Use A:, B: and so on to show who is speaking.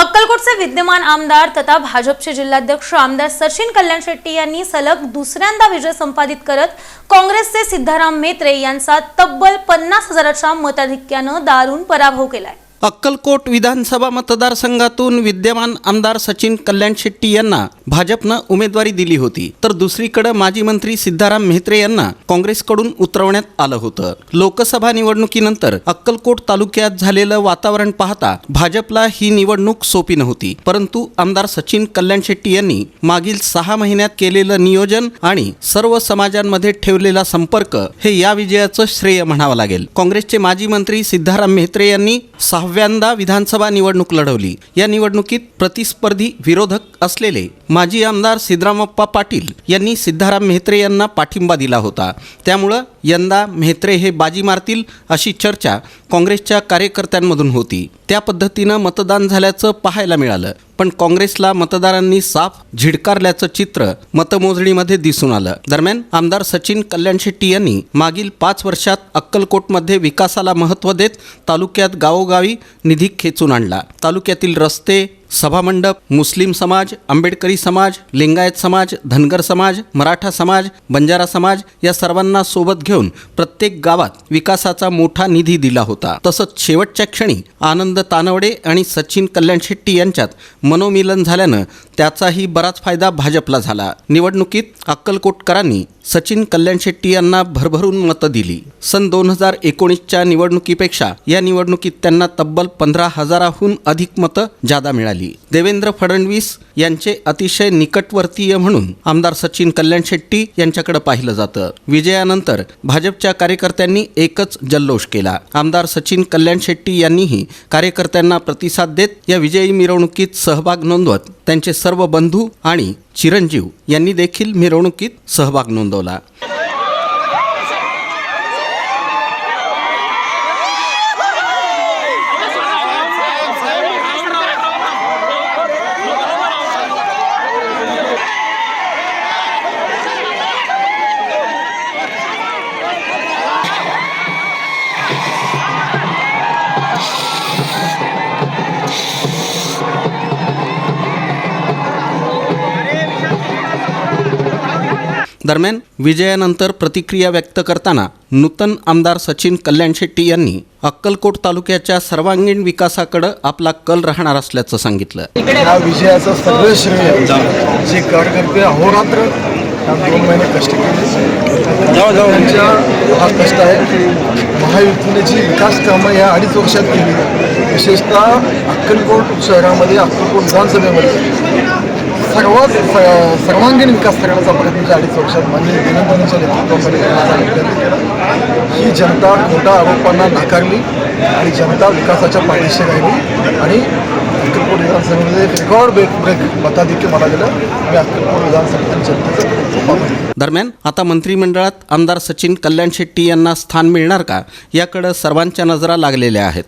A: अक्कलकोटचे विद्यमान आमदार तथा भाजपचे जिल्हाध्यक्ष आमदार सचिन कल्याण शेट्टी यांनी सलग दुसऱ्यांदा विजय संपादित करत काँग्रेसचे सिद्धाराम मेत्रे यांचा तब्बल पन्नास हजाराच्या मताधिक्यानं दारून पराभव केलाय.
B: अक्कलकोट विधानसभा मतदारसंघातून विद्यमान आमदार सचिन कल्याण शेट्टी यांना भाजपनं उमेदवारी दिली होती. तर दुसरीकडे माजी मंत्री सिद्धाराम म्हेत्रे यांना काँग्रेसकडून उतरवण्यात आलं होतं. लोकसभा निवडणुकीनंतर अक्कलकोट तालुक्यात झालेलं वातावरण पाहता भाजपला ही निवडणूक सोपी नव्हती. परंतु आमदार सचिन कल्याण शेट्टी यांनी मागील सहा महिन्यात केलेलं नियोजन आणि सर्व समाजांमध्ये ठेवलेला संपर्क हे या विजयाचं श्रेय म्हणावं लागेल. काँग्रेसचे माजी मंत्री सिद्धाराम म्हेत्रे यांनी सहा सहाव्यांदा विधानसभा निवडणूक लढवली. या निवडणुकीत प्रतिस्पर्धी विरोधक असलेले माजी आमदार सिद्धरामप्पा पाटील यांनी सिद्धाराम मेहत्रे यांना पाठिंबा दिला होता. त्यामुळं यंदा मेहत्रे हे बाजी मारतील अशी चर्चा काँग्रेसच्या कार्यकर्त्यांमधून होती. त्या पद्धतीनं मतदान झाल्याचं पाहायला मिळालं. पण काँग्रेसला मतदारांनी साफ झिडकारल्याचं चित्र मतमोजणीमध्ये दिसून आलं. दरम्यान आमदार सचिन कल्याण शेट्टी यांनी मागील पाच वर्षात अक्कलकोटमध्ये विकासाला महत्त्व देत तालुक्यात गावोगावी निधी खेचून आणला. तालुक्यातील रस्ते सभामंडप मुस्लिम समाज आंबेडकरी समाज लिंगायत समाज धनगर समाज मराठा समाज बंजारा समाज या सर्वांना सोबत घेऊन प्रत्येक गावात विकासाचा मोठा निधी दिला होता. तसंच शेवटच्या क्षणी आनंद तानवडे आणि सचिन कल्याण शेट्टी यांच्यात मनोमिलन झाल्यानं त्याचाही बराच फायदा भाजपला झाला. निवडणुकीत अक्कलकोटकरांनी सचिन कल्याण शेट्टी यांना भरभरून मतं दिली. सन दोन हजार एकोणीसच्या निवडणुकीपेक्षा या निवडणुकीत त्यांना तब्बल पंधरा हजाराहून अधिक मतं जादा मिळाली. देवेंद्र फडणवीस यांचे अतिशय निकटवर्तीय म्हणून आमदार सचिन कल्याण शेट्टी यांच्याकडे पाहिलं जातं. विजयानंतर भाजपच्या कार्यकर्त्यांनी एकच जल्लोष केला. आमदार सचिन कल्याण शेट्टी यांनीही कार्यकर्त्यांना प्रतिसाद देत या विजयी मिरवणुकीत सहभाग नोंदवत त्यांचे सर्व बंधू आणि चिरंजीव यांनी देखील मिरवणुकीत सहभाग नोंदवला. दरम्यान विजयानंतर प्रतिक्रिया व्यक्त करताना नूतन आमदार सचिन कल्याण शेट्टी यांनी अक्कलकोट तालुक्याच्या सर्वांगीण विकासाकडे आपला कल राहणार असल्याचं सांगितलं.
C: या विजयाचं सगळं श्रेय जे कार्यकर्ते अहोरात्र या दोन महिने कष्ट केले. त्यांच्या हा कष्ट आहे महायुतीने जी विकास कामं या अडीच वर्षात केली विशेषतः अक्कलकोट शहरामध्ये अक्कलकोट विधानसभेमध्ये सर्वच स- सर्वांगीण विकास करण्याचा प्रयत्न या अडीच वर्षात माननीय दिनबंधूंच्या नेतृत्वाखाली करण्याचा प्रयत्न केला ही जनता खोटा आरोपांना नाकारली आणि जनता विकासाच्या पाठीशी राहिली. आणि अक्कलकोट विधानसभेमध्ये एक रेकॉर्ड ब्रेक ब्रेक मताधिक्य मला गेलं मी अक्कलकोट विधानसभेतील जनतेचं
B: दरम्यान आता मंत्रिमंडळात आमदार सचिन कल्याण शेट्टी यांना स्थान मिळणार का? याकडे सर्वांच्या नजरा लागलेल्या आहेत.